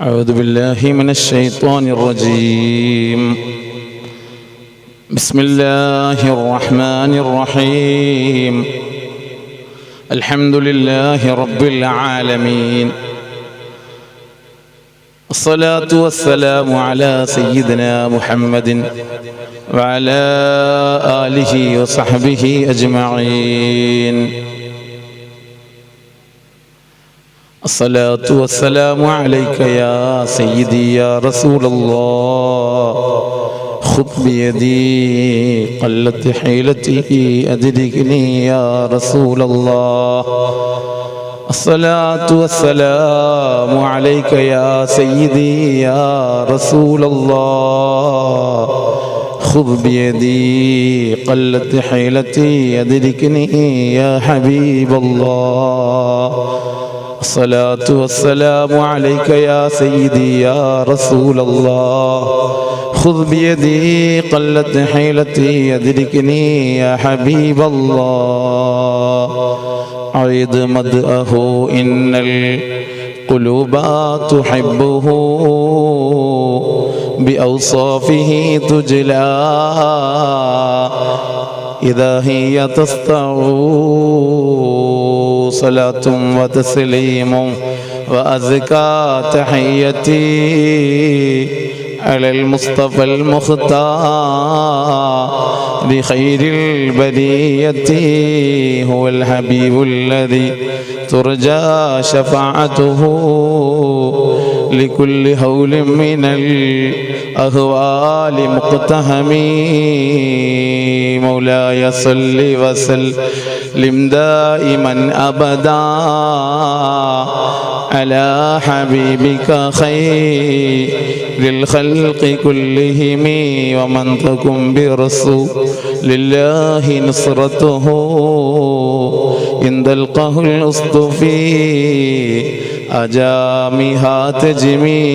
أعوذ بالله من الشيطان الرجيم. بسم الله الرحمن الرحيم. الحمد لله رب العالمين. الصلاة والسلام على سيدنا محمد وعلى آله وصحبه أجمعين. الصلاة والسلام عليك يا سيدي يا رسول الله خذ بيدي قلت حيلتي أدركني يا رسول الله الصلاة والسلام عليك يا سيدي يا رسول الله خذ بيدي قلت حيلتي أدركني يا حبيب الله الصلاة والسلام عليك يا سيدي يا رسول الله. خذ بيدي قلت حيلتي أدركني يا حبيب الله. عيد مدأه إن القلوب تحبه. بأوصافه تجلى. إذا هي تسطع صلاة وتسليم وأزكى تحيتي على المصطفى المختار بخير البرية. هو الحبيب الذي ترجى شفاعته. لكل هول من الأهوال مقتهم مولاي صل وسلم دائما أبدا على حبيبك خير للخلق كلهم ومن تكن برسول لله نصرته إن تلقه الأصطفي أجامها تجمي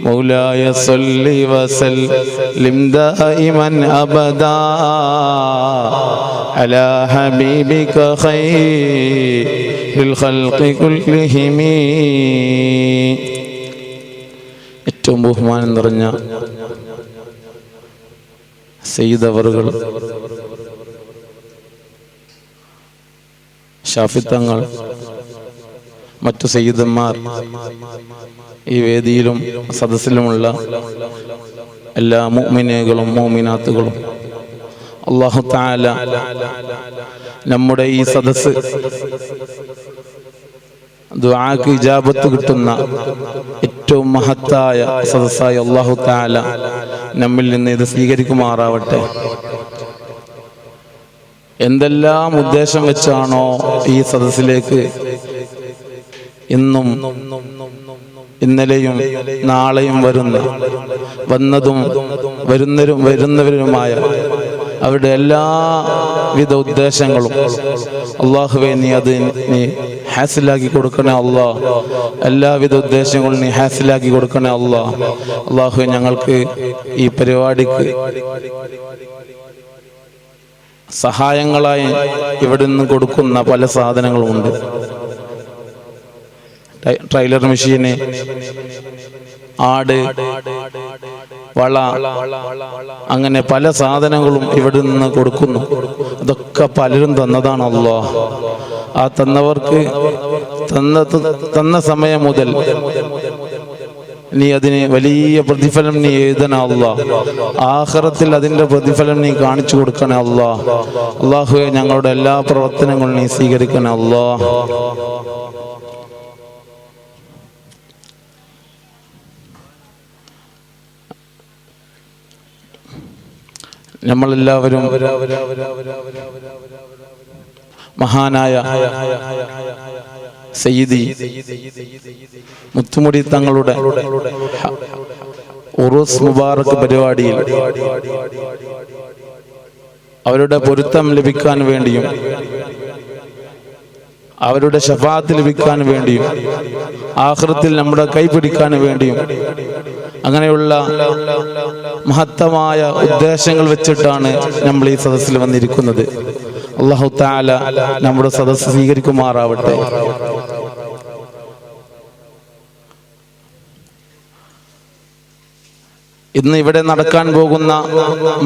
مولاي صل وسلم دائما أبدا على حبيبك خير الخلق كلهم ഏറ്റവും ബഹുമാനം നിറഞ്ഞ സയ്യിദ് അവറുകൾ ഷാഫിത്തങ്ങൾ മറ്റു സയ്യിദന്മാർ ഈ വേദിയിലും സദസ്സിലുമുള്ള എല്ലാ മുഅ്മിനീകളും മോമിനാത്തുകളും അള്ളാഹു താല നമ്മുടെ ഈ സദസ്സ് ദുആക്ക് ഇജാബത്ത് കിട്ടുന്ന ഏറ്റവും മഹത്തായ സദസ്സായ അള്ളാഹു താല നമ്മിൽ നിന്ന് ഇത് സ്വീകരിക്കുമാറാവട്ടെ. എന്തെല്ലാം ഉദ്ദേശം വെച്ചാണോ ഈ സദസ്സിലേക്ക്? ഇന്നും ഇന്നലെയും നാളെയും വരുന്ന വന്നതും വരുന്നവരും വരുന്നവരുമായ അവരുടെ എല്ലാവിധ ഉദ്ദേശങ്ങളും അള്ളാഹുവെ നീ അത് നീ ഹാസിലാക്കി കൊടുക്കണേ അള്ളാ. എല്ലാവിധ ഉദ്ദേശങ്ങളും നീ ഹാസിലാക്കി കൊടുക്കണേ അള്ളാ. അള്ളാഹു ഞങ്ങൾക്ക് ഈ പരിപാടിക്ക് സഹായങ്ങളായി ഇവിടെ നിന്ന് കൊടുക്കുന്ന പല സാധനങ്ങളുമുണ്ട്. ട്രെയിലർ മെഷീന് ആട് വള അങ്ങനെ പല സാധനങ്ങളും ഇവിടെ നിന്ന് കൊടുക്കുന്നു. അതൊക്കെ പലരും തന്നതാണ് അല്ലോ ആ തന്നവർക്ക് തന്ന തന്ന സമയം മുതൽ നീ അതിന് വലിയ പ്രതിഫലം നീ എഴുതണ ആഹ്റത്തിൽ അതിന്റെ പ്രതിഫലം നീ കാണിച്ചു കൊടുക്കണേ അല്ല. അള്ളാഹുവെ ഞങ്ങളുടെ എല്ലാ പ്രവർത്തനങ്ങളും നീ സ്വീകരിക്കണേ അല്ലാ. നമ്മളെല്ലാവരും മഹാനായ സയ്യിദി മുത്തുമുടി തങ്ങളുടെ ഉറൂസ് മുബാറക് പരിപാടിയിൽ അവരുടെ പൊരുത്തം ലഭിക്കാൻ വേണ്ടിയും അവരുടെ ഷഫാത്ത് ലഭിക്കാൻ വേണ്ടിയും ആഹൃത്തിൽ നമ്മുടെ കൈപിടിക്കാൻ വേണ്ടിയും അങ്ങനെയുള്ള മഹത്തമായ ഉദ്ദേശങ്ങൾ വെച്ചിട്ടാണ് നമ്മൾ ഈ സദസ്സിൽ വന്നിരിക്കുന്നത്. അള്ളാഹു താല നമ്മുടെ സദസ്സ് സ്വീകരിക്കുമാറാവട്ടെ. ഇന്ന് ഇവിടെ നടക്കാൻ പോകുന്ന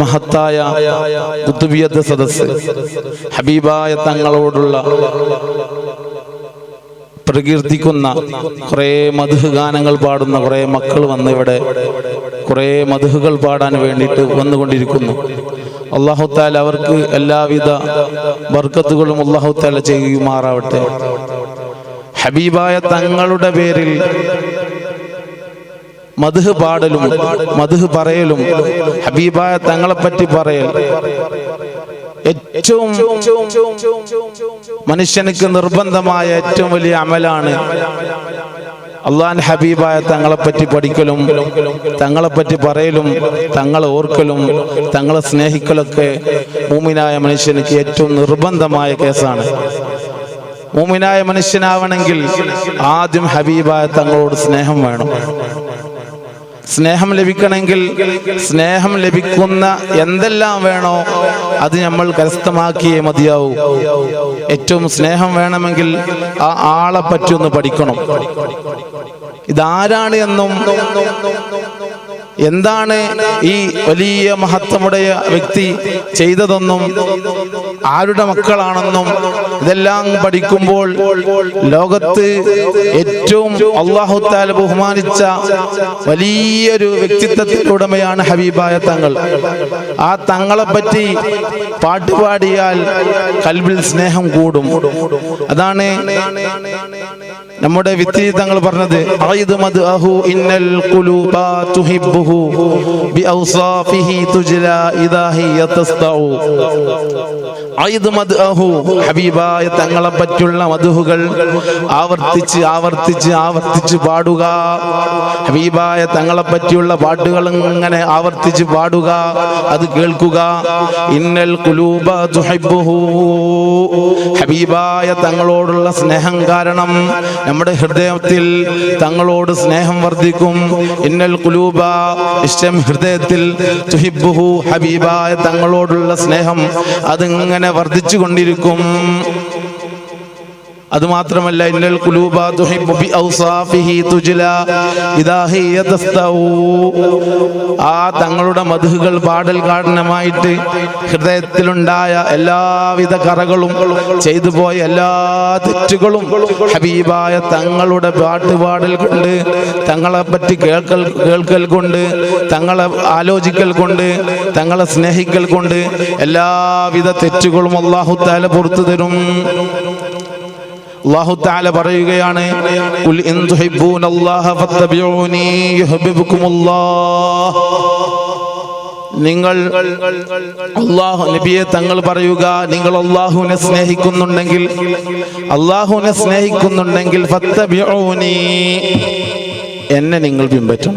മഹത്തായ കുത്തുബിയത്ത് സദസ് ഹബീബായ തങ്ങളോടുള്ള പ്രകീർത്തിക്കുന്ന കുറെ മധുഹ് ഗാനങ്ങൾ പാടുന്ന കുറെ മക്കൾ വന്ന് ഇവിടെ കുറെ മധുഹുകൾ പാടാൻ വേണ്ടിയിട്ട് വന്നുകൊണ്ടിരിക്കുന്നു. അള്ളാഹുത്താല അവർക്ക് എല്ലാവിധ ബർക്കത്തുകളും അള്ളാഹുത്താല ചെയ്യുമാറാവട്ടെ. ഹബീബായ തങ്ങളുടെ പേരിൽ മധുഹ് പാടലും മധുഹ് പറയലും ഹബീബായ തങ്ങളെ പറ്റി പറയൽ ഏറ്റവും മനുഷ്യനുക്ക് നിർബന്ധമായ ഏറ്റവും വലിയ അമലാണ്. അള്ളാൻ ഹബീബായ തങ്ങളെപ്പറ്റി പഠിക്കലും തങ്ങളെപ്പറ്റി പറയലും തങ്ങളെ ഓർക്കലും തങ്ങളെ സ്നേഹിക്കലൊക്കെ മൂമിനായ മനുഷ്യനക്ക് ഏറ്റവും നിർബന്ധമായ കേസാണ്. മൂമിനായ മനുഷ്യനാവണമെങ്കിൽ ആദ്യം ഹബീബായ തങ്ങളോട് സ്നേഹം വേണം. സ്നേഹം ലഭിക്കണമെങ്കിൽ സ്നേഹം ലഭിക്കുന്ന എന്തെല്ലാം വേണോ അത് നമ്മൾ കരസ്ഥമാക്കിയേ മതിയാവൂ. ഏറ്റവും സ്നേഹം വേണമെങ്കിൽ ആ ആളെ പറ്റി ഒന്ന് പഠിക്കണം. ഇതാരാണ് എന്നും എന്താണ് ഈ വലിയ മഹത്വമുடைய വ്യക്തി ചെയ്തതെന്നും ആരുടെ മക്കളാണെന്നും ഇതെല്ലാം പഠിക്കുമ്പോൾ ലോകത്ത് ഏറ്റവും അള്ളാഹുത്താൽ ബഹുമാനിച്ച വലിയൊരു വ്യക്തിത്വത്തിനുടമയാണ് ഹബീബായ തങ്ങൾ. ആ തങ്ങളെ പറ്റി പാട്ടുപാടിയാൽ കൽവിൽ സ്നേഹം കൂടും. അതാണ് നമ്മുടെ വിത്തി തങ്ങൾ പറഞ്ഞത് ഹബീബായ തങ്ങളെ പറ്റുള്ള മധുഹുകൾ ആവർത്തിച്ച് ആവർത്തിച്ച് ആവർത്തിച്ച് പാടുക. ഹബീബായ തങ്ങളെ പറ്റിയുള്ള പാട്ടുകൾ ഇങ്ങനെ ആവർത്തിച്ച് പാടുക അത് കേൾക്കുക. ഇന്നൽ കുലൂബ ഹബീബായ തങ്ങളോടുള്ള സ്നേഹം കാരണം നമ്മുടെ ഹൃദയത്തിൽ തങ്ങളോട് സ്നേഹം വർദ്ധിക്കും. ഇന്നൽ കുലൂബ ഇഷ്ടം ഹൃദയത്തിൽ തുഹിബുഹു ഹബീബായ തങ്ങളോടുള്ള സ്നേഹം അതിങ്ങനെ വർദ്ധിച്ചു കൊണ്ടിരിക്കും അതുമാത്രമല്ല ഇന്നൽ കുലൂബ തുഹിബ്ബു ബി ഔസാഫിഹി തുജ്ല ഇദാ ഹിയ തസ്തൗ ആ തങ്ങളുടെ മധുഹുകൾ പാടൽ കാരണമായിട്ട് ഹൃദയത്തിലുണ്ടായ എല്ലാവിധ കറകളും ചെയ്തു പോയ എല്ലാ തെറ്റുകളും ഹബീബായ തങ്ങളുടെ പാട്ടുപാടൽ കൊണ്ട് തങ്ങളെ പറ്റി കേൾക്കൽ കേൾക്കൽ കൊണ്ട് തങ്ങളെ ആലോചിക്കൽ കൊണ്ട് തങ്ങളെ സ്നേഹിക്കൽ കൊണ്ട് എല്ലാവിധ തെറ്റുകളും അള്ളാഹു താല പുറത്തു തരും. അല്ലാഹു തആല പറയുകയാണ് നിങ്ങൾ അള്ളാഹു നബിയെ തങ്ങൾ പറയുക നിങ്ങൾ അള്ളാഹുവിനെ സ്നേഹിക്കുന്നുണ്ടെങ്കിൽ അള്ളാഹുവിനെ സ്നേഹിക്കുന്നുണ്ടെങ്കിൽ എന്നെ നിങ്ങൾ പിൻപറ്റും.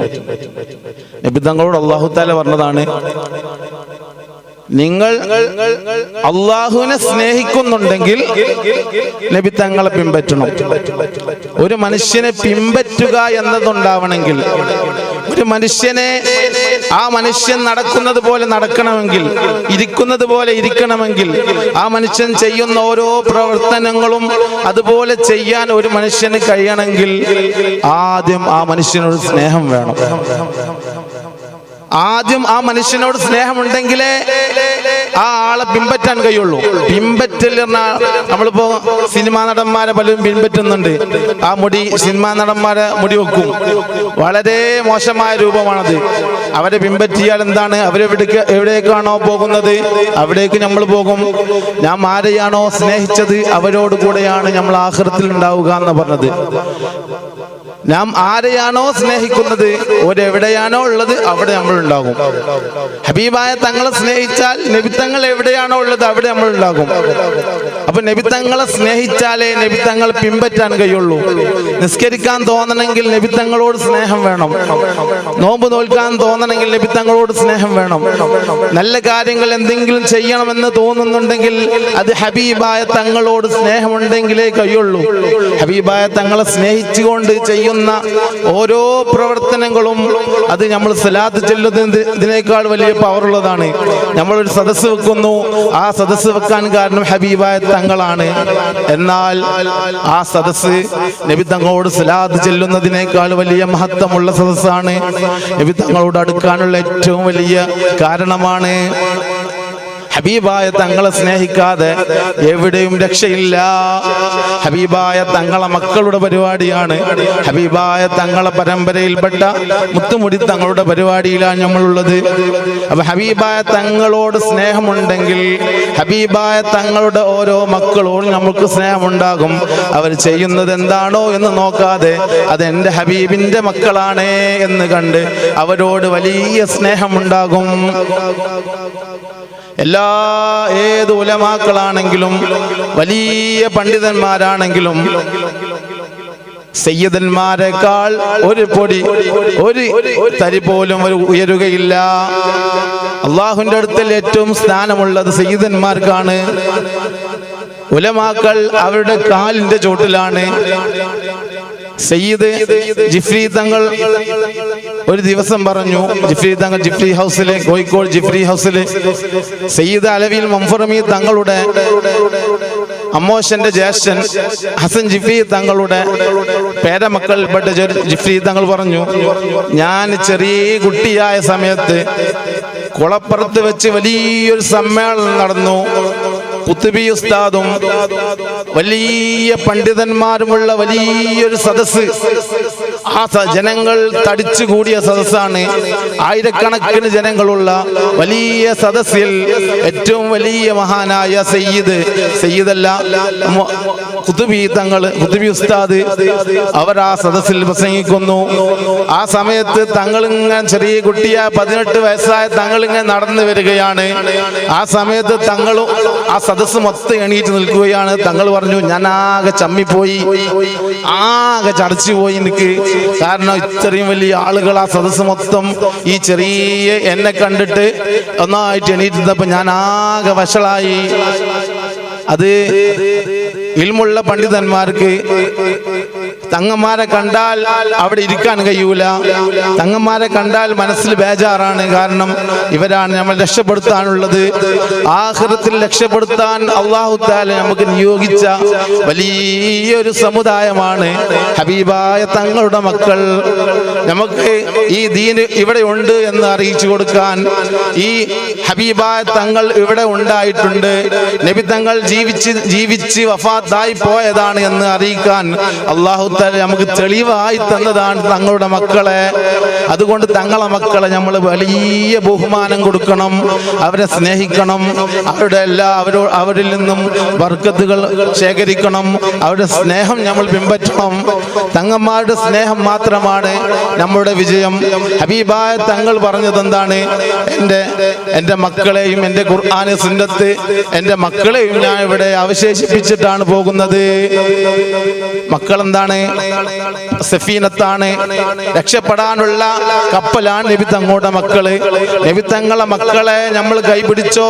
നബി തങ്ങളോട് അള്ളാഹു താല പറഞ്ഞതാണ് നിങ്ങൾ അള്ളാഹുവിനെ സ്നേഹിക്കുന്നുണ്ടെങ്കിൽ നബി തങ്ങളെ പിൻപറ്റണം. ഒരു മനുഷ്യനെ പിൻപറ്റുക എന്നതുണ്ടാവണമെങ്കിൽ ഒരു മനുഷ്യനെ ആ മനുഷ്യൻ നടക്കുന്നത് പോലെ നടക്കണമെങ്കിൽ ഇരിക്കുന്നത് പോലെ ഇരിക്കണമെങ്കിൽ ആ മനുഷ്യൻ ചെയ്യുന്ന ഓരോ പ്രവർത്തനങ്ങളും അതുപോലെ ചെയ്യാൻ ഒരു മനുഷ്യന് കഴിയണമെങ്കിൽ ആദ്യം ആ മനുഷ്യനോട് സ്നേഹം വേണം. ആദ്യം ആ മനുഷ്യനോട് സ്നേഹമുണ്ടെങ്കിലേ ആ ആളെ പിൻപറ്റാൻ കഴിയുള്ളൂ. പിൻപറ്റൽ നമ്മളിപ്പോ സിനിമാ നടന്മാരെ പലരും പിൻപറ്റുന്നുണ്ട് ആ മുടി സിനിമാ നടന്മാരെ മുടി വെക്കും. വളരെ മോശമായ രൂപമാണത്. അവരെ പിൻപറ്റിയാൽ എന്താണ്? അവരെവിടേക്ക് എവിടേക്കാണോ പോകുന്നത്? അവിടേക്ക് നമ്മൾ പോകും. ഞാൻ ആരെയാണോ സ്നേഹിച്ചത്? അവരോട് കൂടെയാണ് നമ്മൾ ആഹൃത്തിൽ ഉണ്ടാവുക എന്ന് പറഞ്ഞത്. നാം ആരെയാണോ സ്നേഹിക്കുന്നത്? ഒരെവിടെയാണോ ഉള്ളത് അവിടെ നമ്മൾ ഉണ്ടാകും. ഹബീബായ തങ്ങളെ സ്നേഹിച്ചാൽ നബിത്തങ്ങൾ എവിടെയാണോ ഉള്ളത് അവിടെ നമ്മൾ ഉണ്ടാകും. അപ്പൊ നബിത്തങ്ങളെ സ്നേഹിച്ചാലേ നബിത്തങ്ങൾ പിൻപറ്റാൻ കഴിയുള്ളൂ. നിസ്കരിക്കാൻ തോന്നണമെങ്കിൽ നബിത്തങ്ങളോട് സ്നേഹം വേണം. നോമ്പ് നോൽക്കാൻ തോന്നണമെങ്കിൽ നബിത്തങ്ങളോട് സ്നേഹം വേണം. നല്ല കാര്യങ്ങൾ എന്തെങ്കിലും ചെയ്യണമെന്ന് തോന്നുന്നുണ്ടെങ്കിൽ അത് ഹബീബായ തങ്ങളോട് സ്നേഹമുണ്ടെങ്കിലേ കഴിയുള്ളൂ. ഹബീബായ തങ്ങളെ സ്നേഹിച്ചുകൊണ്ട് ചെയ്യുന്ന ചെയ്യുന്ന ഓരോ പ്രവർത്തനങ്ങളും അത് നമ്മൾ സലാത്ത് ചെല്ലുന്നതിനേക്കാൾ വലിയ പവറുള്ളതാണ് നമ്മളൊരു സദസ്സ് വെക്കുന്നു. ആ സദസ്സ് വെക്കാൻ കാരണം ഹബീബായ തങ്ങളാണ്. എന്നാൽ ആ സദസ്സ് നബി തങ്ങളോട് സലാത്ത് ചെല്ലുന്നതിനേക്കാൾ വലിയ മഹത്വമുള്ള സദസ്സാണ്. നബി തങ്ങളോട് അടുക്കാനുള്ള ഏറ്റവും വലിയ കാരണമാണ് ഹബീബായ തങ്ങളെ സ്നേഹിക്കാതെ എവിടെയും രക്ഷയില്ല. ഹബീബായ തങ്ങളെ മക്കളുടെ പരിപാടിയാണ്. ഹബീബായ തങ്ങളെ പരമ്പരയിൽപ്പെട്ട മുത്തുമുടി തങ്ങളുടെ പരിപാടിയിലാണ് നമ്മളുള്ളത്. അപ്പൊ ഹബീബായ തങ്ങളോട് സ്നേഹമുണ്ടെങ്കിൽ ഹബീബായ തങ്ങളുടെ ഓരോ മക്കളോടും നമുക്ക് സ്നേഹമുണ്ടാകും. അവർ ചെയ്യുന്നത് എന്താണോ എന്ന് നോക്കാതെ അത് എന്റെ ഹബീബിന്റെ മക്കളാണേ എന്ന് കണ്ട് അവരോട് വലിയ സ്നേഹമുണ്ടാകും. എല്ലാ ഏത് ഉലമാക്കളാണെങ്കിലും വലിയ പണ്ഡിതന്മാരാണെങ്കിലും സയ്യിദന്മാരെക്കാൾ ഒരു പൊടി ഒരു തരി പോലും ഒരു ഉയരുകയില്ല. അള്ളാഹുവിന്റെ അടുത്തിൽ ഏറ്റവും സ്ഥാനമുള്ളത് സയ്യിദന്മാർക്കാണ്. ഉലമാക്കൾ അവരുടെ കാലിന്റെ ചോട്ടിലാണ്. സയ്യിദ് ജിഫ്രി തങ്ങൾ ഒരു ദിവസം പറഞ്ഞു ജിഫ്രി തങ്ങൾ ജിഫ്രി ഹൗസിലെ കോഴിക്കോട് ജിഫ്രി ഹൗസിലെ. സയ്യിദ് അലവിൽ മംഫറമി തങ്ങളുടെ അമ്മോശന്റെ ജ്യേഷ്ഠൻ ഹസൻ ജിഫ്രി തങ്ങളുടെ പേരമക്കൾപ്പെട്ട ജെ- ജിഫ്രി തങ്ങൾ പറഞ്ഞു ഞാൻ ചെറിയ കുട്ടിയായ സമയത്ത് കുളപ്പുറത്ത് വെച്ച് വലിയൊരു സമ്മേളനം നടന്നു. കുത്തുബി ഉസ്താദും വലിയ പണ്ഡിതന്മാരുമുള്ള വലിയൊരു സദസ്സ് ആ ജനങ്ങൾ തടിച്ചു കൂടിയ സദസ്സാണ്. ആയിരക്കണക്കിന് ജനങ്ങളുള്ള വലിയ സദസ്സിൽ ഏറ്റവും വലിയ മഹാനായ സയ്യിദ്. സയ്യിദല്ല കുത്തുബി തങ്ങൾ കുതുബി ഉസ്താദ് അവർ ആ സദസ്സിൽ പ്രസംഗിക്കുന്നു. ആ സമയത്ത് തങ്ങളിങ്ങനെ ചെറിയ കുട്ടിയ പതിനെട്ട് വയസ്സായ തങ്ങളിങ്ങനെ നടന്നു വരികയാണ്. ആ സമയത്ത് തങ്ങളും ആ സദസ്സ് മൊത്തം എണീറ്റ് നിൽക്കുകയാണ്. തങ്ങൾ പറഞ്ഞു ഞാൻ ആകെ ചമ്മിപ്പോയി. ആകെ ചടച്ചു പോയി എനിക്ക് കാരണം ഇത്രയും വലിയ ആളുകൾ ആ സദസ്സ് മൊത്തം ഈ ചെറിയ എന്നെ കണ്ടിട്ട് ഒന്നായിട്ട് എണീറ്റ് നിന്നപ്പോ ഞാൻ ആകെ വഷളായി. അത് ഇൽമുള്ള പണ്ഡിതന്മാർക്ക് തങ്ങന്മാരെ കണ്ടാൽ അവിടെ ഇരിക്കാൻ കഴിയൂല. തങ്ങന്മാരെ കണ്ടാൽ മനസ്സിൽ ബേജാറാണ്. കാരണം ഇവരാണ് നമ്മൾ രക്ഷപ്പെടുത്താനുള്ളത്. ആഹൃതത്തിൽ രക്ഷപ്പെടുത്താൻ അള്ളാഹു താല നമുക്ക് നിയോഗിച്ച വലിയൊരു സമുദായമാണ് ഹബീബായ തങ്ങളുടെ മക്കൾ. നമുക്ക് ഈ ദീന് ഇവിടെ ഉണ്ട് എന്ന് അറിയിച്ചു കൊടുക്കാൻ ഈ ഹബീബായ തങ്ങൾ ഇവിടെ ഉണ്ടായിട്ടുണ്ട്. നബി തങ്ങൾ ജീവിച്ച് ജീവിച്ച് വഫാത്തായി പോയതാണ് എന്ന് അറിയിക്കാൻ അള്ളാഹു താല നമുക്ക് തെളിവായി തന്നതാണ് തങ്ങളുടെ മക്കളെ. അതുകൊണ്ട് തങ്ങളെ മക്കളെ നമ്മൾ വലിയ ബഹുമാനം കൊടുക്കണം അവരെ സ്നേഹിക്കണം അവരുടെ എല്ലാ അവരോ അവരിൽ നിന്നും വർക്കത്തുകൾ ശേഖരിക്കണം അവരുടെ സ്നേഹം നമ്മൾ പിൻപറ്റണം. തങ്ങന്മാരുടെ സ്നേഹം മാത്രമാണ് നമ്മുടെ വിജയം. ഹബീബായ തങ്ങൾ പറഞ്ഞത് എന്താണ്? എന്റെ എന്റെ മക്കളെയും എന്റെ ഖുർആാന് സുന്നത്ത് എന്റെ മക്കളെയും ഞാൻ ഇവിടെ അവശേഷിപ്പിച്ചിട്ടാണ് പോകുന്നത്. മക്കൾ എന്താണ് സഫീനത്താണ്. രക്ഷപ്പെടാനുള്ള കപ്പലാണ് നബി തങ്ങളുടെ മക്കൾ. നബി തങ്ങളെ മക്കളെ നമ്മൾ കൈപിടിച്ചോ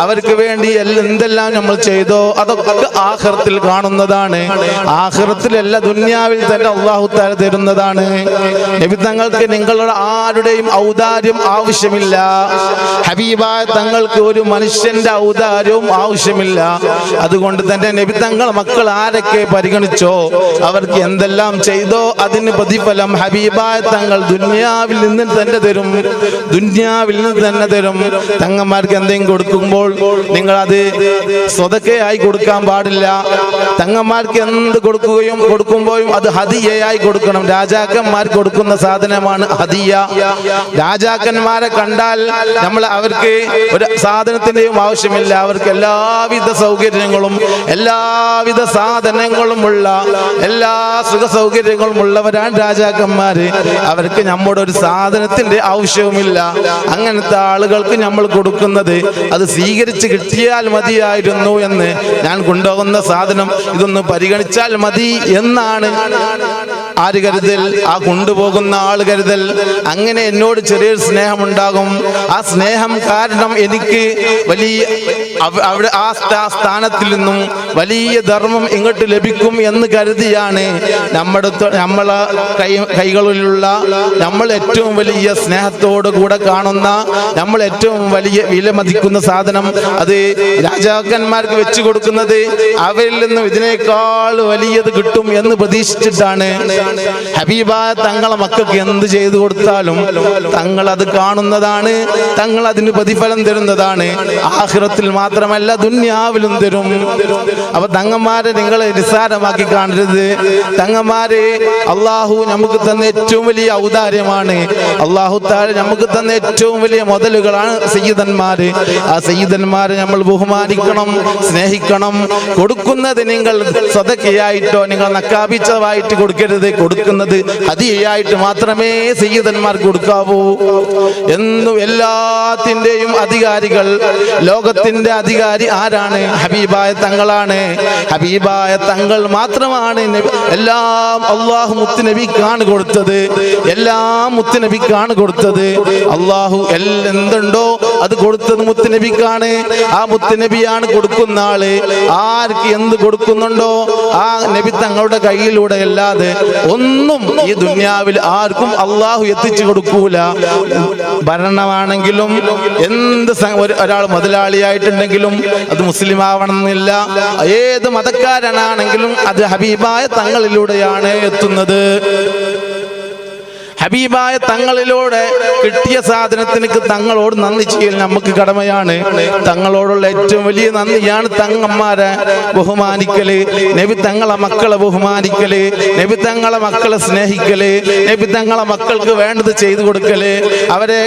അവർക്ക് വേണ്ടി എന്തെല്ലാം നമ്മൾ ചെയ്തോ അതൊക്കെ ആഹ്റത്തിൽ കാണുന്നതാണ്. ആഹ്റത്തിലല്ല ദുന്യാവിൽ തന്നെ അള്ളാഹു താര തരുന്നതാണ്. നബി തങ്ങൾക്ക് നിങ്ങളുടെ ആരുടെയും ഔദാര്യം ആവശ്യമില്ല. ഹബീബായ തങ്ങൾക്ക് ഒരു മനുഷ്യന്റെ ഔദാര്യവും ആവശ്യമില്ല. അതുകൊണ്ട് തന്നെ നബി തങ്ങളെ മക്കൾ ആരൊക്കെ പരിഗണിച്ചോ അവർക്ക് എന്തെല്ലാം ചെയ്തോ അതിന് പ്രതിഫലം ഹബീബായ തങ്ങൾ ദുന്യാവിൽ നിന്ന് തന്നെ തരും. ദുന്യാവിൽ നിന്ന് തന്നെ തരും. തങ്ങന്മാർക്ക് എന്തെങ്കിലും കൊടുക്കുമ്പോൾ നിങ്ങൾ അത് സ്വതക്കയായി കൊടുക്കാൻ പാടില്ല. തങ്ങന്മാർക്ക് എന്ത് കൊടുക്കുകയും കൊടുക്കുമ്പോഴും അത് ഹദിയയായി കൊടുക്കണം. രാജാക്കന്മാർ കൊടുക്കുന്ന സാധനമാണ് ഹതിയ രാജാക്കന്മാരെ കണ്ടാൽ നമ്മൾ അവർക്ക് ഒരു സാധനത്തിന്റെയും ആവശ്യമില്ല. അവർക്ക് എല്ലാവിധ സൗകര്യങ്ങളും എല്ലാവിധ സാധനങ്ങളും ഉള്ള എല്ലാ സുഖ സൗകര്യങ്ങളും ഉള്ളവരാണ് രാജാക്കന്മാര്. അവർക്ക് നമ്മുടെ ഒരു സാധനത്തിന്റെ ആവശ്യവുമില്ല. അങ്ങനത്തെ ആളുകൾക്ക് നമ്മൾ കൊടുക്കുന്നത് അത് സ്വീകരിച്ച് കിട്ടിയാൽ മതിയായിരുന്നു എന്ന്. ഞാൻ കൊണ്ടുപോകുന്ന സാധനം ഇതൊന്ന് പരിഗണിച്ചാൽ മതി എന്നാണ്. ആര് കരുതൽ? ആ കൊണ്ടുപോകുന്ന ആൾ കരുതൽ. അങ്ങനെ എന്നോട് ചെറിയൊരു സ്നേഹമുണ്ടാകും. ആ സ്നേഹം കാരണം എനിക്ക് വലിയ അവ- അവിടെ ആ സ്ഥാനത്തിൽ നിന്നും വലിയ ധർമ്മം ഇങ്ങോട്ട് ലഭിക്കും എന്ന് കരുതിയാണ് നമ്മുടെ നമ്മളെ കൈ കൈകളിലുള്ള നമ്മൾ ഏറ്റവും വലിയ സ്നേഹത്തോട് കൂടെ കാണുന്ന നമ്മൾ ഏറ്റവും വലിയ വിലമതിക്കുന്ന സാധനം അത് രാജാക്കന്മാർക്ക് വെച്ചു കൊടുക്കുന്നത് അവരിൽ നിന്നും ഇതിനേക്കാൾ വലിയത് കിട്ടും എന്ന് പ്രതീക്ഷിച്ചിട്ടാണ് ഹബീബായ തങ്ങളെ മക്കൾക്ക് എന്ത് ചെയ്തു കൊടുത്താലും തങ്ങൾ അത് കാണുന്നതാണ്. തങ്ങൾ അതിന് പ്രതിഫലം തരുന്നതാണ്. ആഹ്റത്തിൽ മാത്രമല്ല ദുന്യാവിലും തരും. അപ്പൊ തങ്ങന്മാരെ നിങ്ങൾ നിസ്സാരമാക്കി കാണരുത്. തങ്ങന്മാരെ അള്ളാഹു നമുക്ക് തന്ന ഏറ്റവും വലിയ ഔദാര്യമാണ്. അള്ളാഹു താഴെ നമുക്ക് തന്ന ഏറ്റവും വലിയ മുതലുകളാണ് സയ്യിദന്മാര്. ആ സയ്യിദന്മാരെ നമ്മൾ ബഹുമാനിക്കണം സ്നേഹിക്കണം. കൊടുക്കുന്നത് നിങ്ങൾ സ്വതക്കിയായിട്ടോ നിങ്ങൾ നക്കാപിച്ചതായിട്ട് കൊടുക്കരുത്. കൊടുക്കുന്നത് ഹതിയായിട്ട് മാത്രമേ സയ്യിദന്മാർക്ക് കൊടുക്കാവൂ. എന്നും എല്ലാത്തിന്റെയും അധികാരികൾ ലോകത്തിന്റെ അധികാരി ആരാണ്? ഹബീബായ തങ്ങളാണ്. ഹബീബായ തങ്ങൾ മാത്രമാണ് എല്ലാം അള്ളാഹു മുത്തുനബിക്കാണ് കൊടുത്തത്. എല്ലാം മുത്തുനബിക്കാണ് കൊടുത്തത്. അള്ളാഹു എന്തുണ്ടോ അത് കൊടുത്തത് മുത്തുനബിക്കാണ്. ആ മുത്തുനബിയാണ് കൊടുക്കുന്ന ആൾ. ആർക്ക് എന്ത് കൊടുക്കുന്നുണ്ടോ ആ നബി തങ്ങളുടെ കയ്യിലൂടെ അല്ലാതെ ഒന്നും ഈ ദുന്യാവിൽ ആർക്കും അള്ളാഹു എത്തിച്ചു കൊടുക്കൂല. ഭരണമാണെങ്കിലും എന്ത് ഒരാൾ മുതലാളിയായിട്ടുണ്ടെങ്കിലും അത് മുസ്ലിം ആവണമെന്നില്ല ഏത് മതക്കാരനാണെങ്കിലും അത് ഹബീബായ തങ്ങളിലൂടെയാണ് എത്തുന്നത്. ഹബീബായ തങ്ങളിലൂടെ കിട്ടിയ സാധനത്തിന് തങ്ങളോട് നന്ദി ചെയ്യൽ നമുക്ക് കടമയാണ്. തങ്ങളോടുള്ള ഏറ്റവും വലിയ നന്ദിയാണ് തങ്ങന്മാരെ ബഹുമാനിക്കൽ. നബി തങ്ങളെ മക്കളെ ബഹുമാനിക്കൽ. നബി തങ്ങളെ മക്കളെ സ്നേഹിക്കൽ. നബി തങ്ങളെ മക്കൾക്ക് വേണ്ടത് ചെയ്തു കൊടുക്കൽ. അവരെ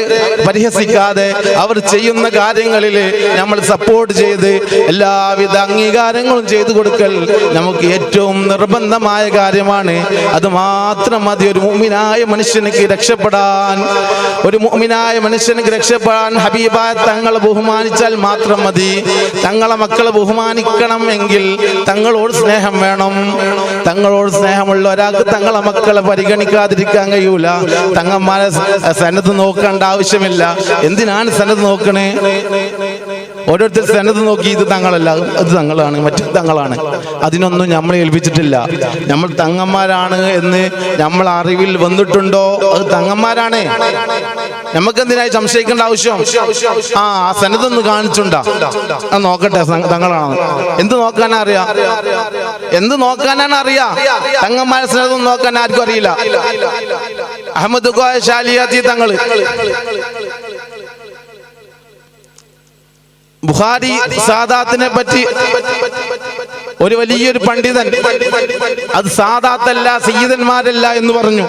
പരിഹസിക്കാതെ അവർ ചെയ്യുന്ന കാര്യങ്ങളിൽ നമ്മൾ സപ്പോർട്ട് ചെയ്ത് എല്ലാവിധ അംഗീകാരങ്ങളും ചെയ്തു കൊടുക്കൽ നമുക്ക് ഏറ്റവും നിർബന്ധമായ കാര്യമാണ്. അത് മാത്രം മതി. ഒരു മുഅ്മിനായ മനുഷ്യനിക്ക് രക്ഷപ്പെടാൻ ഒരു മുഅ്മിനായ മനുഷ്യനിക്ക് രക്ഷപ്പെടാൻ ഹബീബ തങ്ങളെ ബഹുമാനിച്ചാൽ മാത്രം മതി. തങ്ങളെ മക്കളെ ബഹുമാനിക്കണം എങ്കിൽ തങ്ങളോട് സ്നേഹം വേണം. തങ്ങളോട് സ്നേഹമുള്ള ഒരാൾക്ക് തങ്ങളെ മക്കളെ പരിഗണിക്കാതിരിക്കാൻ കഴിയൂല. തങ്ങന്മാരെ സന്നദ്ധ നോക്കേണ്ട ആവശ്യമില്ല. എന്തിനാണ് സന്നദ്ധ നോക്കണേ? ഓരോരുത്തർ സ്ഥലത്ത് നോക്കി ഇത് തങ്ങളല്ല അത് തങ്ങളാണ് മറ്റു തങ്ങളാണ്. അതിനൊന്നും നമ്മൾ ഏൽപ്പിച്ചിട്ടില്ല. നമ്മൾ തങ്ങന്മാരാണ് എന്ന് നമ്മൾ അറിവിൽ വന്നിട്ടുണ്ടോ? അത് തങ്ങന്മാരാണ്. നമുക്ക് എന്തിനായി സംശയിക്കേണ്ട ആവശ്യം? ആ ആ സ്ഥലത്തൊന്ന് കാണിച്ചുണ്ടാ. ആ നോക്കട്ടെ തങ്ങളാണ്. എന്ത് നോക്കാനാ അറിയാ? എന്ത് നോക്കാനാണ് അറിയാ? തങ്ങന്മാരെ സ്ഥലത്തൊന്നും നോക്കാൻ ആർക്കും അറിയില്ല. അഹമ്മദ് ഷാലിയാത്തി തങ്ങൾ. ബുഹാരി സാദാത്തിനെ പറ്റി ഒരു വലിയൊരു പണ്ഡിതൻ അത് സാദാത്തല്ല സീതന്മാരല്ല എന്ന് പറഞ്ഞു.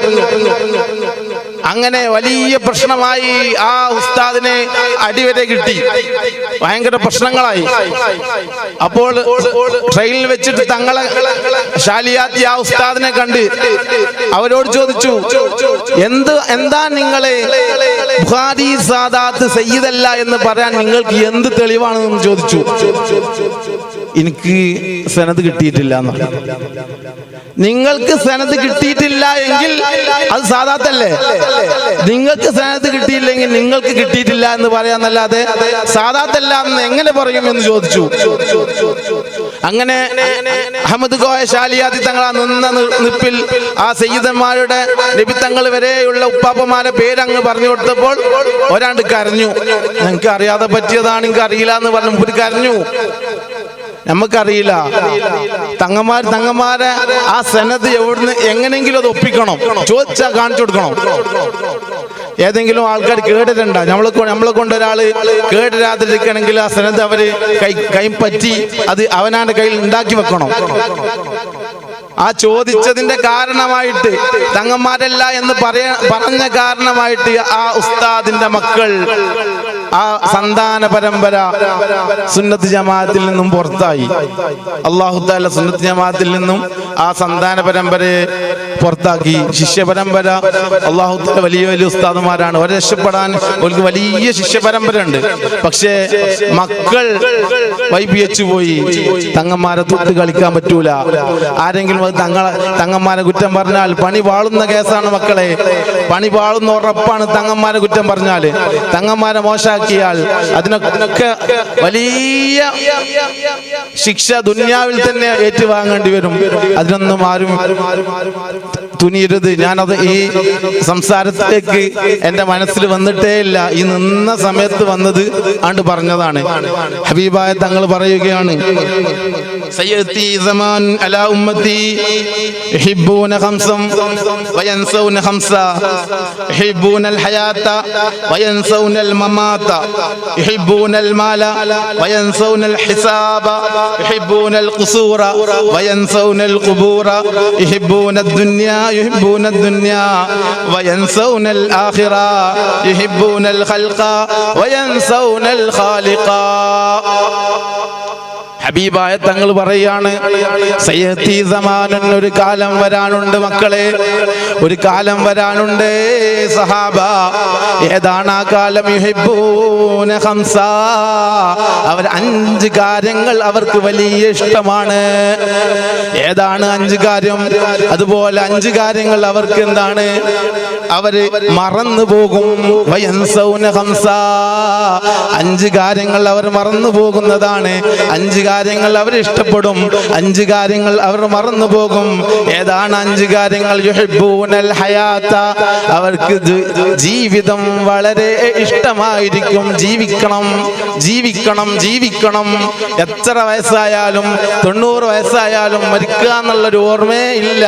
അങ്ങനെ വലിയ പ്രശ്നമായി ആ ഉസ്താദിനെ അടിവരെ കിട്ടി. ഭയങ്കര പ്രശ്നങ്ങളായി. അപ്പോൾ ട്രെയിനിൽ വെച്ചിട്ട് തങ്ങളെ ഷാലിയാത്തി ആ ഉസ്താദിനെ കണ്ട് അവരോട് ചോദിച്ചു എന്ത് എന്താ നിങ്ങളെ ബുഹാരി സാദാത്ത് സയ്യിദല്ല എന്ന് പറയാൻ നിങ്ങൾക്ക് എന്ത് തെളിവാണെന്ന് ചോദിച്ചു? എനിക്ക് സനത് കിട്ടിയിട്ടില്ല എന്ന് പറഞ്ഞു. നിങ്ങൾക്ക് സ്ഥാനത്ത് കിട്ടിയിട്ടില്ല എങ്കിൽ അത് സാധാത്തല്ലേ? നിങ്ങൾക്ക് സ്ഥാനത്ത് കിട്ടിയില്ലെങ്കിൽ നിങ്ങൾക്ക് കിട്ടിയിട്ടില്ല എന്ന് പറയാന്നല്ലാതെ സാധാത്തല്ല എന്ന് എങ്ങനെ പറയും എന്ന് ചോദിച്ചു. അങ്ങനെ അഹമ്മദ് ഗോയ ശാലിയാദി തങ്ങൾ നിന്ന നിപ്പിൽ ആ സയ്യിദന്മാരുടെ നിബിത്തങ്ങൾ വരെയുള്ള ഉപ്പാപ്പമാരെ പേരങ്ങ് പറഞ്ഞു കൊടുത്തപ്പോൾ ഒരാണ്ട് കരഞ്ഞു. നിങ്ങൾക്ക് അറിയാതെ പറ്റിയതാണ് എനിക്ക് അറിയില്ല എന്ന് പറഞ്ഞു കരഞ്ഞു. നമുക്കറിയില്ല. തങ്ങന്മാർ തങ്ങന്മാരെ ആ സെനത്ത് എവിടുന്ന് എങ്ങനെങ്കിലും അത് ഒപ്പിക്കണം. ചോദിച്ചാൽ കാണിച്ചു കൊടുക്കണം. ഏതെങ്കിലും ആൾക്കാർ കേട്ടിട്ടുണ്ടോ? നമ്മളെ നമ്മളെ കൊണ്ട് കേട് കേട്ടിരാതിരിക്കണമെങ്കിൽ ആ സെനത്ത് അവർ കൈ കൈ പറ്റി അത് അവനാന്റെ കയ്യിൽ ഉണ്ടാക്കി വെക്കണം. ആ ചോദിച്ചതിന്റെ കാരണമായിട്ട് തങ്ങന്മാരല്ല എന്ന് പറയ പറഞ്ഞ കാരണമായിട്ട് ആ ഉസ്താദിന്റെ മക്കൾ ആ സന്താന പരമ്പര സുന്നത്ത് ജമാഅത്തിൽ നിന്നും പുറത്തായി. അള്ളാഹു താല സുന്നത്ത് ജമാഅത്തിൽ നിന്നും ആ സന്താന പരമ്പരയെ പുറത്താക്കി ശിഷ്യ പരമ്പര അള്ളാഹു തആല വലിയ വലിയ ഉസ്താദുമാരാണ് അവരെ രക്ഷപ്പെടാൻ അവർക്ക് വലിയ ശിഷ്യ പരമ്പര ഉണ്ട് പക്ഷേ മക്കൾ വൈപിയച്ചു പോയി തങ്ങന്മാരെ തൊട്ട് കളിക്കാൻ പറ്റൂല. ആരെങ്കിലും അത് തങ്ങളെ തങ്ങന്മാരെ കുറ്റം പറഞ്ഞാൽ പണി വാളുന്ന കേസാണ് മക്കളെ. പണി വാളുന്ന ഉറപ്പാണ് തങ്ങന്മാരെ കുറ്റം പറഞ്ഞാൽ തങ്ങന്മാരെ മോശാക്കിയാൽ അതിനൊക്കെ വലിയ ശിക്ഷ ദുന്യാവിൽ തന്നെ ഏറ്റുവാങ്ങേണ്ടി വരും. അതിനൊന്നും ആരും തുനിയരുത് ഞാനത് ഈ സംസാരത്തിലേക്ക് എന്റെ മനസ്സിൽ വന്നിട്ടേ ഇല്ല. ഈ നിന്ന സമയത്ത് വന്നത് ആണ്ട് പറഞ്ഞതാണ്. ഹബീബായ തങ്ങൾ പറയുകയാണ് يحبون الدنيا وينسون الآخرة يحبون الخلق وينسون الخالق. ഹബീബായ തങ്ങൾ പറയാണ് സയ്യത്തി സമാനൻ ഒരു കാലം വരാനുണ്ട് മക്കളെ ഒരു കാലം വരാനുണ്ട് സഹാബ. ഏതാണ് ആ കാലം? യുഹിബ്ബൂന ഹംസ അവർ അഞ്ച് കാര്യങ്ങൾ അവർക്ക് വലിയ ഇഷ്ടമാണ്. ഏതാണ് അഞ്ച് കാര്യം? അതുപോലെ അഞ്ച് കാര്യങ്ങൾ അവർക്ക് എന്താണ്? അവർ മറന്നു പോകും. ഹംസ അഞ്ച് കാര്യങ്ങൾ അവർ മറന്നു പോകുന്നതാണ്. അഞ്ച് കാര്യങ്ങൾ അവർ ഇഷ്ടപ്പെടും. അഞ്ച് കാര്യങ്ങൾ അവർ മറന്നു പോകും. ഏതാണ് അഞ്ച് കാര്യങ്ങൾ? അവർക്ക് ജീവിതം വളരെ ഇഷ്ടമായിരിക്കും. ജീവിക്കണം ജീവിക്കണം ജീവിക്കണം. എത്ര വയസ്സായാലും തൊണ്ണൂറ് വയസ്സായാലും മരിക്കുക എന്നുള്ളൊരു ഓർമ്മേ ഇല്ല.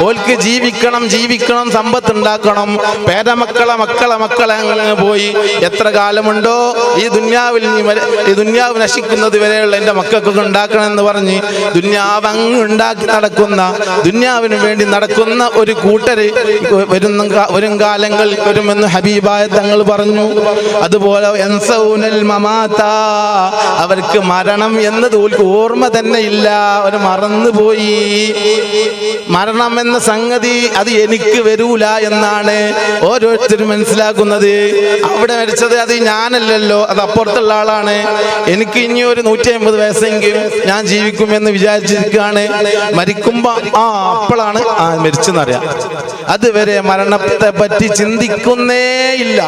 ഓൽക്ക് ജീവിക്കണം ജീവിക്കണം സമ്പത്ത് ഉണ്ടാക്കണം പേരമക്കളെ മക്കളെ മക്കളെ അങ്ങനെ പോയി. എത്ര കാലമുണ്ടോ ഈ ദുന്യാവിൽ ഈ ദുന്യാവ് നശിക്കുന്നത് വരെയുള്ള എന്റെ മക്കൾക്കൊക്കെ ഉണ്ടാക്കണം എന്ന് പറഞ്ഞ് ദുന്യാവ് അങ്ങ് ഉണ്ടാക്കി നടക്കുന്ന ദുന്യാവിന് വേണ്ടി നടക്കുന്ന ഒരു കൂട്ടര് വരുന്ന വരും കാലങ്ങൾ വരുമെന്ന് ഹബീബായ തങ്ങൾ പറഞ്ഞു. അതുപോലെ അവർക്ക് മരണം എന്നത് ഓർമ്മ തന്നെ ഇല്ല. അവർ മറന്നുപോയി. മരണം എന്ന സംഗതി അത് എനിക്ക് വരൂല എന്നാണ് ഓരോരുത്തരും മനസ്സിലാക്കുന്നത്. അവിടെ മരിച്ചത് അത് ഞാനല്ലല്ലോ അത് അപ്പുറത്തുള്ള ആളാണ്. എനിക്ക് ഇനി ഒരു നൂറ്റി അമ്പത് വയസ്സെങ്കിലും ഞാൻ ജീവിക്കുമെന്ന് വിചാരിച്ചിരിക്കുകയാണ്. മരിക്കുമ്പോ ആ അപ്പോഴാണ് ആ മരിച്ചെന്നറിയാം. അതുവരെ മരണത്തെ പറ്റി ചിന്തിക്കുന്നേ ഇല്ല.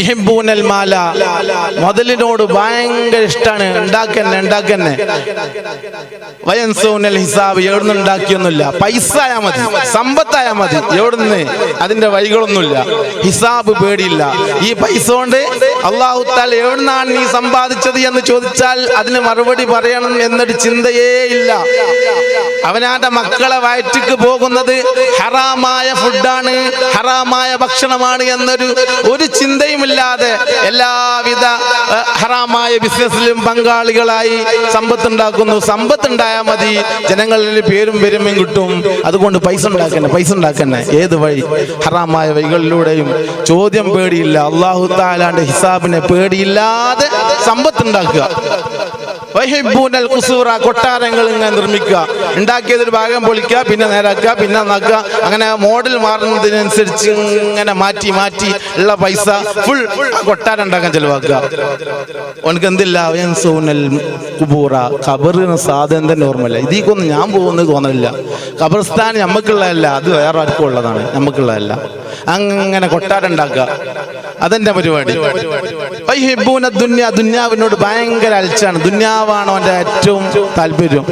ഇഹിബൂനൽ മാല. മുതലിനോട് ഭയങ്കര ഇഷ്ടമാണ് ഉണ്ടാക്കന്നെ ഉണ്ടാക്കന്നെ. വയൻസൂനൽ ഹിസാബ് എവിടുന്ന് ഉണ്ടാക്കിയൊന്നുമില്ല. പൈസ ആയാ മതി. സമ്പത്തായാ മതി. എവിടുന്ന്? അതിന്റെ വഴികളൊന്നുമില്ല. ഹിസാബ് പേടിയില്ല. ഈ പൈസ കൊണ്ട് അള്ളാഹുത്താൽ എവിടുന്നാണ് നീ സമ്പാദിച്ചത് എന്ന് ചോദിച്ചാൽ അതിന് മറുപടി പറയണം എന്നൊരു ചിന്തയേ ഇല്ല. അവനാന്റെ മക്കളെ വയറ്റിക്ക് പോകുന്നത് ഹറാമായ ഫുഡാണ് ഹറാമായ ഭക്ഷണമാണ് എന്നൊരു ഒരു ചിന്തയുമില്ലാതെ എല്ലാവിധ ഹറാമായ ബിസിനസ്സിലും പങ്കാളികളായി സമ്പത്ത് ഉണ്ടാക്കുന്നു സമ്പത്ത് ഉണ്ടായാൽ മതി. ജനങ്ങളിൽ പേരും പെരുമയും കിട്ടും. അതുകൊണ്ട് പൈസ ഉണ്ടാക്കന്നെ പൈസ ഉണ്ടാക്കന്നെ. ഏത് വഴി? ഹറാമായ വഴികളിലൂടെയും. ചോദ്യം പേടിയില്ല. അള്ളാഹു താലാന്റെ ഹിസാബിനെ പേടിയില്ലാതെ സമ്പത്ത് ഉണ്ടാക്കുക വഹിബ്ബൂനൽ ഖുസൂറ കൊട്ടാരങ്ങൾ ഇങ്ങനെ നിർമ്മിക്കുക. ഉണ്ടാക്കിയതൊരു ഭാഗം പൊളിക്കുക പിന്നെ നേരാക്കുക പിന്നെ നക്കുക അങ്ങനെ മോഡൽ മാറുന്നതിനനുസരിച്ച് ഇങ്ങനെ മാറ്റി മാറ്റി ഉള്ള പൈസ ഫുൾ കൊട്ടാരം ഉണ്ടാക്കാൻ ചെലവാക്കുക. എന്തില്ല? സൂനൽ കുബൂറ ഖബറിന് സാധനം തന്നെ ഓർമ്മയില്ല. ഇതിക്കൊന്നും ഞാൻ പോകുന്നത് തോന്നലില്ല. ഖബർസ്ഥാൻ നമുക്കുള്ളതല്ല അത് വേറെ ആർക്കും ഉള്ളതാണ്. നമുക്കുള്ളതല്ല അങ്ങനെ കൊട്ടാരം ഉണ്ടാക്കുക. അതെന്റെ പരിപാടി? ദുന്യ ദുന്യാവിനോട് ഭയങ്കര അൽച്ചാണ്. ദുന്യാവാണ് അവന്റെ ഏറ്റവും താല്പര്യം.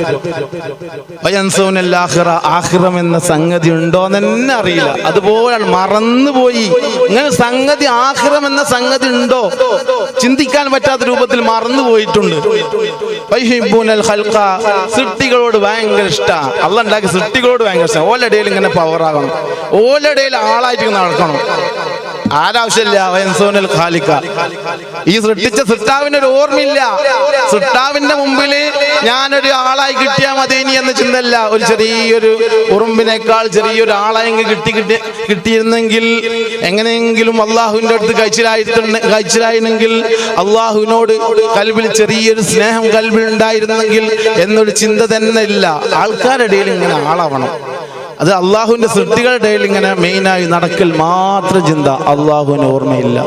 ആഹ്റം എന്ന സംഗതി ഉണ്ടോ എന്ന് അറിയില്ല. അതുപോലെയാണ് മറന്നുപോയി. ഇങ്ങനെ സംഗതി ആഹ്റം എന്ന സംഗതി ഉണ്ടോ? ചിന്തിക്കാൻ പറ്റാത്ത രൂപത്തിൽ മറന്നു പോയിട്ടുണ്ട് സൃഷ്ടികളോട് ഭയങ്കര ഇഷ്ടമാണ് അല്ല ഉണ്ടാക്കിയ സൃഷ്ടികളോട് ഭയങ്കര ഇഷ്ടം. ഓലടയിൽ ഇങ്ങനെ പവറാകണം ഓലടയിൽ ആളായിട്ട് നടക്കണം. ആരാവശ്യമില്ല വയൻസോനൽ ഖാലിക്ക ഈ സൃഷ്ടിച്ച സൃഷ്ടാവിന് ഒരു ഓർമ്മയില്ല. സൃഷ്ടാവിന്റെ മുമ്പിൽ ഞാനൊരു ആളായി കിട്ടിയാൽ ഇനി എന്ന് ചിന്തല്ല ഒരു ചെറിയൊരു ഉറുമ്പിനേക്കാൾ ചെറിയൊരു ആളായെങ്കിൽ കിട്ടി കിട്ടി കിട്ടിയിരുന്നെങ്കിൽ എങ്ങനെയെങ്കിലും അള്ളാഹുവിന്റെ അടുത്ത് കഴിച്ചിലായിട്ടുണ്ട് കഴിച്ചിലായിരുന്നെങ്കിൽ അള്ളാഹുവിനോട് കൽബിൽ ചെറിയൊരു സ്നേഹം കൽബിൽ ഉണ്ടായിരുന്നെങ്കിൽ എന്നൊരു ചിന്ത തന്നെ ഇല്ല. ആൾക്കാരുടെ ഇടയിൽ ഇങ്ങനെ ആളാവണം. അത് അള്ളാഹുവിന്റെ സൃഷ്ടികളുടെ ഇങ്ങനെ മെയിനായി നടക്കൽ മാത്രം ചിന്ത അള്ളാഹുവിന് ഓർമ്മയില്ല.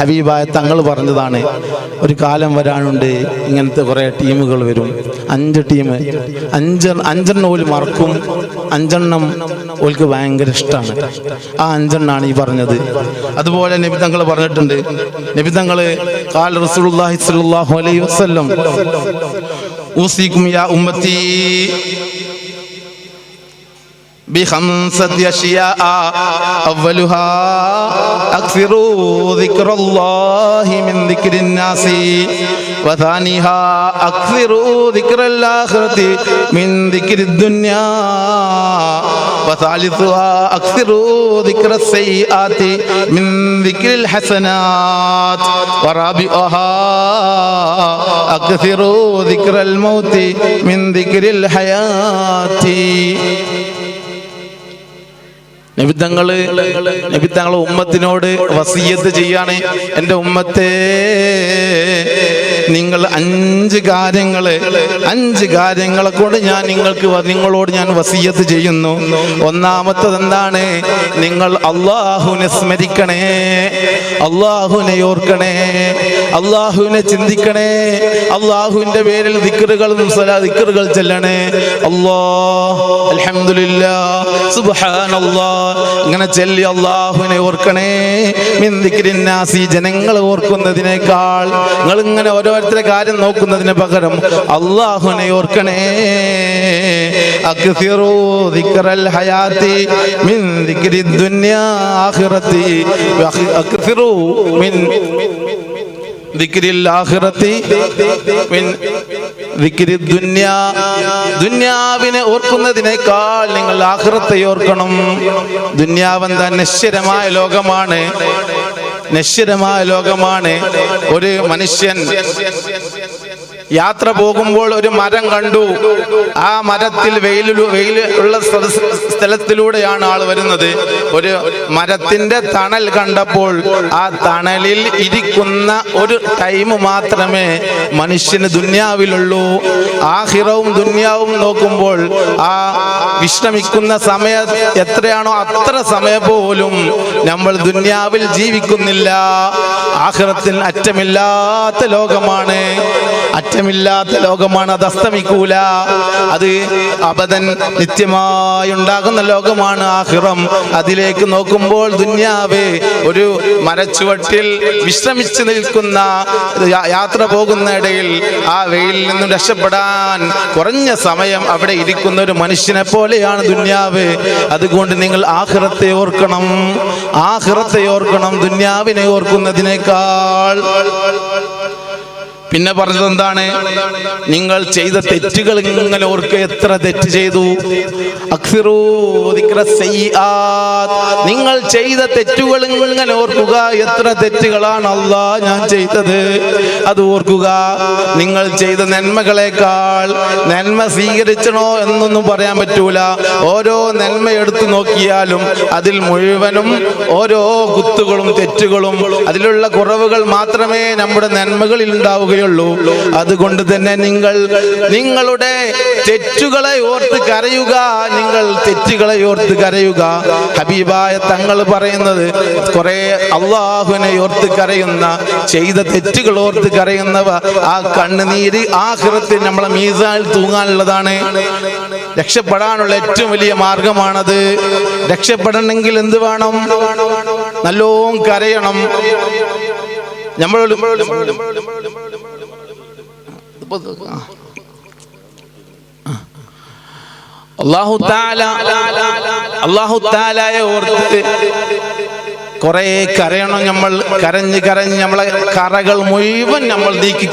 ഹബീബായ തങ്ങൾ പറഞ്ഞതാണ് ഒരു കാലം വരാനുണ്ട് ഇങ്ങനത്തെ കുറേ ടീമുകൾ വരും. അഞ്ച് ടീം അഞ്ച് അഞ്ചെണ്ണം ഓൽ മറക്കും അഞ്ചെണ്ണം ഓൽക്ക് ഭയങ്കര ഇഷ്ടമാണ് ആ അഞ്ചെണ്ണാണ് ഈ പറഞ്ഞത്. അതുപോലെ നബി തങ്ങൾ പറഞ്ഞിട്ടുണ്ട് നബി തങ്ങൾ കാൽ റസൂലുള്ളാഹി സ്വല്ലല്ലാഹു അലൈഹി വസല്ലം ഊസിക്കും യാ ഉമ്മത്തി بخمسة أشياء أولها أكثروا ذكر الله من ذكر الناس وثانيها أكثروا ذكر الآخرة من ذكر الدنيا وثالثها أكثروا ذكر السيئات من ذكر الحسنات ورابعها أكثروا ذكر الموت من ذكر الحياة നബിത്തങ്ങൾ നബിത്തങ്ങളെ ഉമ്മത്തിനോട് വസീയത്ത് ചെയ്യാണ്. എന്റെ ഉമ്മത്തെ നിങ്ങൾ അഞ്ച് കാര്യങ്ങൾ അഞ്ച് കാര്യങ്ങളെ കൊണ്ട് ഞാൻ നിങ്ങൾക്ക് നിങ്ങളോട് ഞാൻ വസീയത്ത് ചെയ്യുന്നു. ഒന്നാമത്തത് എന്താണ് നിങ്ങൾ അള്ളാഹുവിനെ സ്മരിക്കണേ അള്ളാഹുവിനെ ഓർക്കണേ അള്ളാഹുവിനെ ചിന്തിക്കണേ അള്ളാഹുവിന്റെ പേരിൽ ദിക്കറുകളും ദിക്കറുകൾ ചെല്ലണേ. അല്ലാ അൽഹംദുലില്ലാ സുബ്ഹാനല്ലാ ഇങ്ങനെ ചെല്ലി അള്ളാഹുവിനെ ഓർക്കണേ. മിന്ദിക്കിരിന്നാസി ജനങ്ങൾ ഓർക്കുന്നതിനേക്കാൾ നിങ്ങൾ ഇങ്ങനെ ഓരോരുത്തരെ കാര്യം നോക്കുന്നതിന് പകരം അള്ളാഹുവിനെ ഓർക്കണേ. അക്സിറൂ ദിക്റൽ ഹയാതി മിൻ ദിക്രി ദുനിയാ മിൻ ദിക്രിൽ ആഖിറതി ദുന്യാവിനെ ഓർക്കുന്നതിനേക്കാൾ നിങ്ങൾ ആഹൃത്തെ ഓർക്കണം. ദുന്യാവെന്താ നശ്വരമായ ലോകമാണ്. നശ്വരമായ ലോകമാണ്. ഒരു മനുഷ്യൻ യാത്ര പോകുമ്പോൾ ഒരു മരം കണ്ടു. ആ മരത്തിൽ വെയിൽ വെയിൽ ഉള്ള സ്ഥലത്തിലൂടെയാണ് ആൾ വരുന്നത്. ഒരു മരത്തിന്റെ തണൽ കണ്ടപ്പോൾ ആ തണലിൽ ഇരിക്കുന്ന ഒരു ടൈം മാത്രമേ മനുഷ്യന് ദുന്യാവിലുള്ളൂ. ആഹിറവും ദുന്യാവും നോക്കുമ്പോൾ ആ വിശ്രമിക്കുന്ന സമയം എത്രയാണോ അത്ര സമയം പോലും നമ്മൾ ദുന്യാവിൽ ജീവിക്കുന്നില്ല. ആഹിറത്തിൽ അറ്റമില്ലാത്ത ലോകമാണ്. അറ്റമില്ലാത്ത ലോകമാണ് അത് അസ്തമിക്കൂല. അത് അബദൻ നിത്യമായി ഉണ്ടാകുന്ന ലോകമാണ് ആഹ്റം. അതിലേക്ക് നോക്കുമ്പോൾ ദുന്യാവ് ഒരു മരച്ചുവട്ടിൽ വിശ്രമിച്ചു നിൽക്കുന്ന യാത്ര പോകുന്ന ഇടയിൽ ആ വെയിലിൽ നിന്നും രക്ഷപ്പെടാൻ കുറഞ്ഞ സമയം അവിടെ ഇരിക്കുന്ന ഒരു മനുഷ്യനെ പോലെയാണ് ദുന്യാവ്. അതുകൊണ്ട് നിങ്ങൾ ആഹ്റത്തെ ഓർക്കണം. ആഹ്റത്തെ ഓർക്കണം ദുന്യാവിനെ ഓർക്കുന്നതിനേക്കാൾ. പിന്നെ പറഞ്ഞത് എന്താണ് നിങ്ങൾ ചെയ്ത തെറ്റുകൾ ഇങ്ങനെ ഓർക്കുക. എത്ര തെറ്റ് ചെയ്തു. നിങ്ങൾ ചെയ്ത തെറ്റുകൾ ഇങ്ങനെ ഓർക്കുക. എത്ര തെറ്റുകളാണ് അല്ലാ ഞാൻ ചെയ്തത്. അത് ഓർക്കുക. നിങ്ങൾ ചെയ്ത നന്മകളെക്കാൾ നന്മ സ്വീകരിച്ചണോ എന്നൊന്നും പറയാൻ പറ്റൂല. ഓരോ നന്മ എടുത്തു നോക്കിയാലും അതിൽ മുഴുവനും ഓരോ കുത്തുകളും തെറ്റുകളും അതിലുള്ള കുറവുകൾ മാത്രമേ നമ്മുടെ നന്മകളിൽ ഉണ്ടാവുകയുള്ളൂ. അതുകൊണ്ട് തന്നെ നിങ്ങൾ നിങ്ങളുടെ തെറ്റുകളെ ഓർത്ത് കരയുക. നിങ്ങൾ തെറ്റുകളെ ഓർത്ത് കരയുക. ഹബീബായ തങ്ങൾ പറയുന്നത് കുറെ അള്ളാഹുവിനെ ഓർത്ത് കരയുന്ന ചെയ്ത തെറ്റുകൾ ഓർത്ത് കരയുന്നവ ആ കണ്ണുനീര് ആഹൃത്തിൽ നമ്മളെ മീസാൽ തൂങ്ങാനുള്ളതാണ്. രക്ഷപ്പെടാനുള്ള ഏറ്റവും വലിയ മാർഗമാണത്. രക്ഷപ്പെടണമെങ്കിൽ എന്ത് വേണം? നല്ലോം കരയണം. നമ്മളോട് താലായെ ഓർത്ത് കുറെ കരയണം നമ്മൾ കരഞ്ഞ് കരഞ്ഞ് നമ്മളെ കറകൾ മുഴുവൻ നമ്മൾ നീക്കി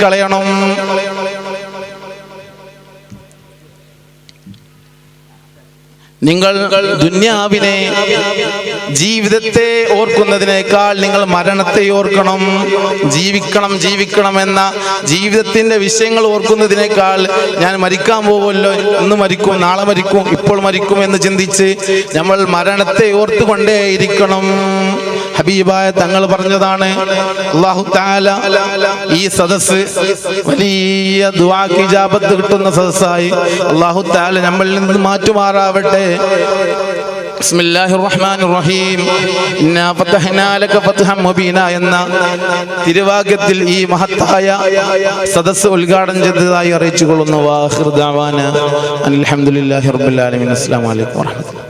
നിങ്ങൾ ദുന്യാവിനെ ജീവിതത്തെ ഓർക്കുന്നതിനേക്കാൾ നിങ്ങൾ മരണത്തെ ഓർക്കണം. ജീവിക്കണം ജീവിക്കണം എന്ന ജീവിതത്തിന്റെ വിഷയങ്ങൾ ഓർക്കുന്നതിനേക്കാൾ ഞാൻ മരിക്കാൻ പോകുമല്ലോ. ഇന്ന് മരിക്കും നാളെ മരിക്കും ഇപ്പോൾ മരിക്കും എന്ന് ചിന്തിച്ച് നമ്മൾ മരണത്തെ ഓർത്തുകൊണ്ടേ ഇരിക്കണം ഹബീബായ തങ്ങൾ പറഞ്ഞതാണ് അള്ളാഹു താല ഈ സദസ് വലിയ ദുവാക്കിജാപത്ത് കിട്ടുന്ന സദസ്സായി. അള്ളാഹു താല നമ്മളിൽ നിന്ന് മാറ്റുമാറാവട്ടെ. റഹ്മാനിർ റഹീം ഇന്നാ ഫതഹ്നാ ലക ഫത്ഹൻ മുബീന എന്ന തിരുവാക്യത്തിൽ ഈ മഹത്തായ സദസ് ഉദ്ഘാടനം ചെയ്തതായി അറിയിച്ചു കൊള്ളുന്നു വാഹിർ ദഅവാന അൽഹംദുലില്ലാഹി റബ്ബിൽ ആലമീൻ. അസ്സലാമു അലൈക്കും വറഹ്മത്തുള്ളാഹി